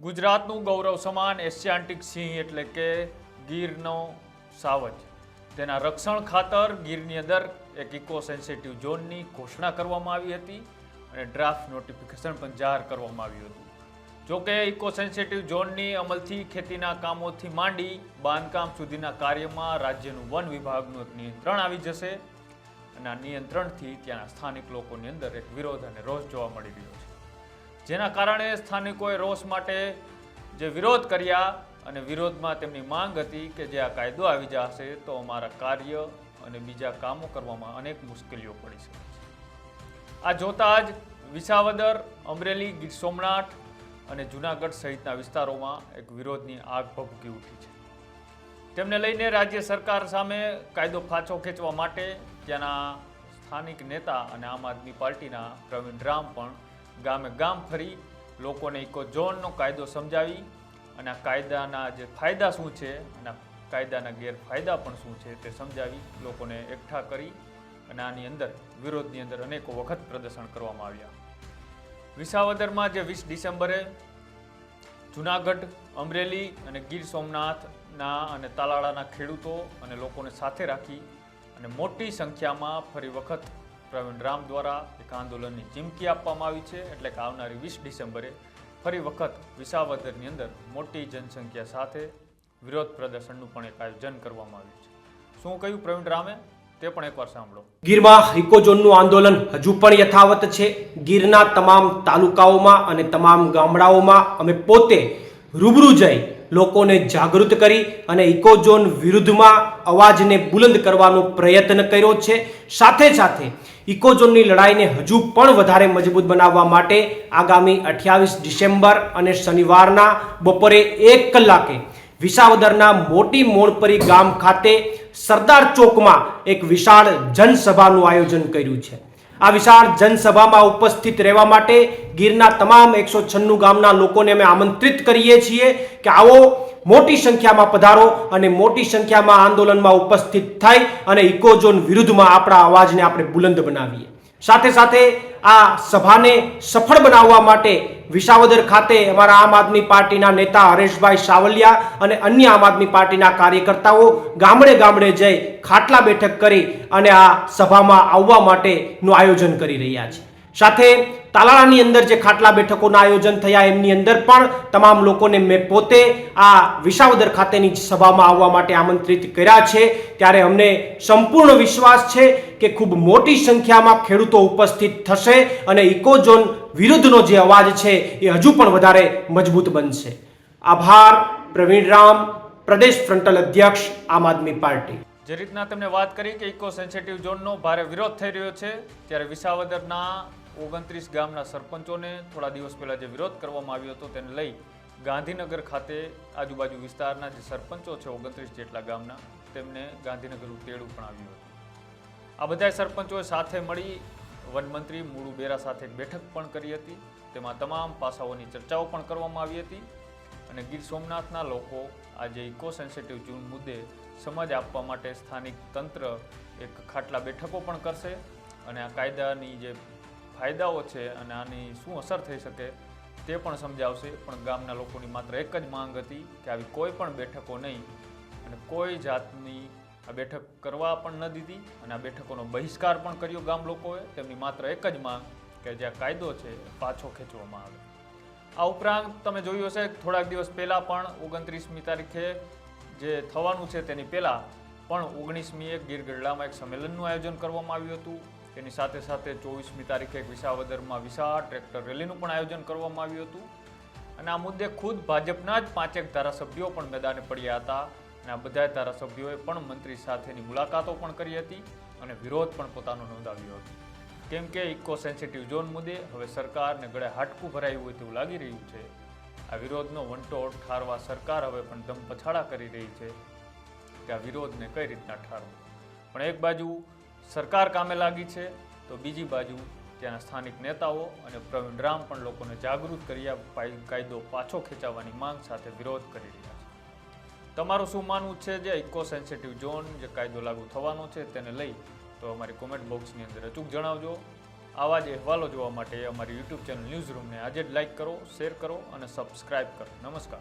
ગુજરાતનું ગૌરવ સમાન એશિયાન્ટિક સિંહ એટલે કે ગીરનો સાવજ. તેના રક્ષણ ખાતર ગીરની અંદર એક ઇકો સેન્સિટિવ ઝોનની ઘોષણા કરવામાં આવી હતી અને ડ્રાફ્ટ નોટિફિકેશન પણ જાહેર કરવામાં આવ્યું હતું. જો કે ઇકો સેન્સિટિવ ઝોનની અમલથી ખેતીના કામોથી માંડી બાંધકામ સુધીના કાર્યમાં રાજ્યનું વન વિભાગનું એક નિયંત્રણ આવી જશે અને આ નિયંત્રણથી ત્યાંના સ્થાનિક લોકોની અંદર એક વિરોધ અને રોષ જોવા મળી રહ્યો છે. જેના કારણે સ્થાનિકોએ રોષ માટે જે વિરોધ કર્યા અને વિરોધમાં તેમની માંગ હતી કે જે આ કાયદો આવી જશે તો અમારા કાર્ય અને બીજા કામો કરવામાં અનેક મુશ્કેલીઓ પડી શકે છે. આ જોતા જ વિસાવદર, અમરેલી, ગીર સોમનાથ અને જુનાગઢ સહિતના વિસ્તારોમાં એક વિરોધની આગ ભભૂકી ઉઠી છે. તેમને લઈને રાજ્ય સરકાર સામે કાયદો ફાંચો ખેંચવા માટે ત્યાંના સ્થાનિક નેતા અને આમ આદમી પાર્ટીના પ્રવીણ રામ પણ ગામે ગામ ફરી લોકોને ઇકો ઝોનનો કાયદો સમજાવી અને આ કાયદાના જે ફાયદા શું છે અને કાયદાના ગેરફાયદા પણ શું છે તે સમજાવી લોકોને એકઠા કરી અને આની અંદર, વિરોધની અંદર અનેકો વખત પ્રદર્શન કરવામાં આવ્યા. વિસાવદરમાં જે વીસ ડિસેમ્બરે જુનાગઢ, અમરેલી અને ગીર સોમનાથના અને તાલાળાના ખેડૂતો અને લોકોને સાથે રાખી અને મોટી સંખ્યામાં ફરી વખત પ્રવીણ રામ દ્વારા એક આંદોલનની ચીમકી આપવામાં આવી છે. એટલે કે આવનારી વીસ ડિસેમ્બરે ફરી વખત વિસાવદરની અંદર મોટી જનસંખ્યા સાથે વિરોધ પ્રદર્શનનું પણ એક આયોજન કરવામાં આવ્યું છે. શું કહ્યું પ્રવીણ રામે? તે પણ એકવાર સાંભળો. ગીરમાં ઇકોઝોનનું આંદોલન હજુ પણ યથાવત છે. ગીરના તમામ તાલુકાઓમાં અને તમામ ગામડાઓમાં અમે પોતે રૂબરૂ જઈ લોકોને જાગૃત કરી અને ઇકોઝોન વિરુદ્ધમાં અવાજને બુલંદ કરવાનો પ્રયત્ન કર્યો છે. સાથે સાથે ઇકોઝોનની લડાઈને હજુ પણ વધારે મજબૂત બનાવવા માટે આગામી અઠ્યાવીસ ડિસેમ્બર અને શનિવારના બપોરે એક કલાકે વિસાવદરના મોટી મોણપરી ગામ ખાતે સરદાર ચોકમાં એક વિશાળ જનસભાનું આયોજન કર્યું છે. આ વિશાળ જનસભામાં ઉપસ્થિત રહેવા માટે ગીરના તમામ એકસો છન્નું ગામના લોકોને અમે આમંત્રિત કરીએ છીએ કે આવો મોટી સંખ્યામાં પધારો અને મોટી સંખ્યામાં આંદોલનમાં ઉપસ્થિત થાય અને ઇકોઝોન વિરુદ્ધમાં આપણા અવાજને આપણે બુલંદ બનાવીએ. સાથે સાથે આ સભાને સફળ બનાવવા માટે વિસાવદર ખાતે અમારા આમ આદમી પાર્ટીના નેતા હરેશભાઈ સાવલિયા અને અન્ય આમ આદમી પાર્ટીના કાર્યકર્તાઓ ગામડે ગામડે જઈ ખાટલા બેઠક કરી અને આ સભામાં આવવા માટેનું આયોજન કરી રહ્યા છે. સાથે તાલાળાની અંદર જે ખાટલા બેઠકોના આયોજન થયા એમની અંદર પણ તમામ લોકોને મેં પોતે આ વિસાવદર ખાતેની સભામાં આવવા માટે આમંત્રિત કર્યા છે. ત્યારે અમને સંપૂર્ણ વિશ્વાસ છે કે ખૂબ મોટી સંખ્યામાં ખેડૂતો ઉપસ્થિત થશે અને ઇકોઝોન વિરુદ્ધનો જે અવાજ છે એ હજુ પણ વધારે મજબૂત બનશે. આભાર, પ્રવીણ રામ, પ્રદેશ ફ્રન્ટલ અધ્યક્ષ, આમ આદમી પાર્ટી. જે રીતના તમને વાત કરી કે ઇકો સેન્સિટિવ ઝોનનો ભારે વિરોધ થઈ રહ્યો છે, ત્યારે વિસાવદરના ઓગણત્રીસ ગામના સરપંચોને થોડા દિવસ પહેલાં જે વિરોધ કરવામાં આવ્યો હતો તેને લઈ ગાંધીનગર ખાતે આજુબાજુ વિસ્તારના જે સરપંચો છે ઓગણત્રીસ જેટલા ગામના, તેમને ગાંધીનગર ઉકેળું પણ આવ્યું હતું. આ બધા સરપંચોએ સાથે મળી વનમંત્રી મુળુ બેરા સાથે બેઠક પણ કરી હતી. તેમાં તમામ પાસાઓની ચર્ચાઓ પણ કરવામાં આવી હતી અને ગીર સોમનાથના લોકો આજે ઇકો સેન્સિટિવ ઝોન મુદ્દે સમજ આપવા માટે સ્થાનિક તંત્ર એક ખાટલા બેઠકો પણ કરશે અને આ કાયદાની જે ફાયદાઓ છે અને આની શું અસર થઈ શકે તે પણ સમજાવશે. પણ ગામના લોકોની માત્ર એક જ માંગ હતી કે આવી કોઈ પણ બેઠકો નહીં અને કોઈ જાતની આ બેઠક કરવા પણ ન દીધી અને આ બેઠકોનો બહિષ્કાર પણ કર્યો ગામ લોકોએ. તેમની માત્ર એક જ માંગ કે જે કાયદો છે પાછો ખેંચવામાં આવે. આ ઉપરાંત તમે જોયું હશે થોડાક દિવસ પહેલાં પણ ઓગણત્રીસમી તારીખે જે થવાનું છે તેની પહેલાં પણ ઓગણીસમીએ ગીર ગઢડામાં એક સંમેલનનું આયોજન કરવામાં આવ્યું હતું. તેની સાથે સાથે ચોવીસમી તારીખે એક વિસાવદરમાં વિશાળ ટ્રેક્ટર રેલીનું પણ આયોજન કરવામાં આવ્યું હતું. અને આ મુદ્દે ખુદ ભાજપના જ પાંચેક ધારાસભ્યો પણ મેદાને પડ્યા હતા. અને આ બધા ધારાસભ્યોએ પણ મંત્રી સાથેની મુલાકાતો પણ કરી હતી અને વિરોધ પણ પોતાનો નોંધાવ્યો હતો. કેમ કે ઇકો સેન્સિટિવ ઝોન મુદ્દે હવે સરકારને ગળે હાટકું ભરાયું હોય તેવું લાગી રહ્યું છે. આ વિરોધનો વંટોળ ઠારવા સરકાર હવે પણ દમ પછાડા કરી રહી છે કે આ વિરોધને કઈ રીતના ઠારવો? પણ એક બાજુ સરકાર કામે લાગી છે તો બીજી બાજુ ત્યાંના સ્થાનિક નેતાઓ અને પ્રવીણ રામ પણ લોકોને જાગૃત પાય- કાયદો પાછો ખેંચાવવાની માંગ સાથે વિરોધ કરી રહ્યા તમારું શું માનવું છે જે ઇકો સેન્સિટિવ ઝોન જે કાયદો લાગુ થવાનો છે તેને લઈ? તો અમારી કોમેન્ટ બોક્સની અંદર અચૂક જણાવજો. આવા જ અહેવાલો જોવા માટે અમારી યુટ્યુબ ચેનલ ન્યૂઝ રૂમને આજે જ લાઇક કરો શેર કરો અને સબસ્ક્રાઇબ કરો. નમસ્કાર.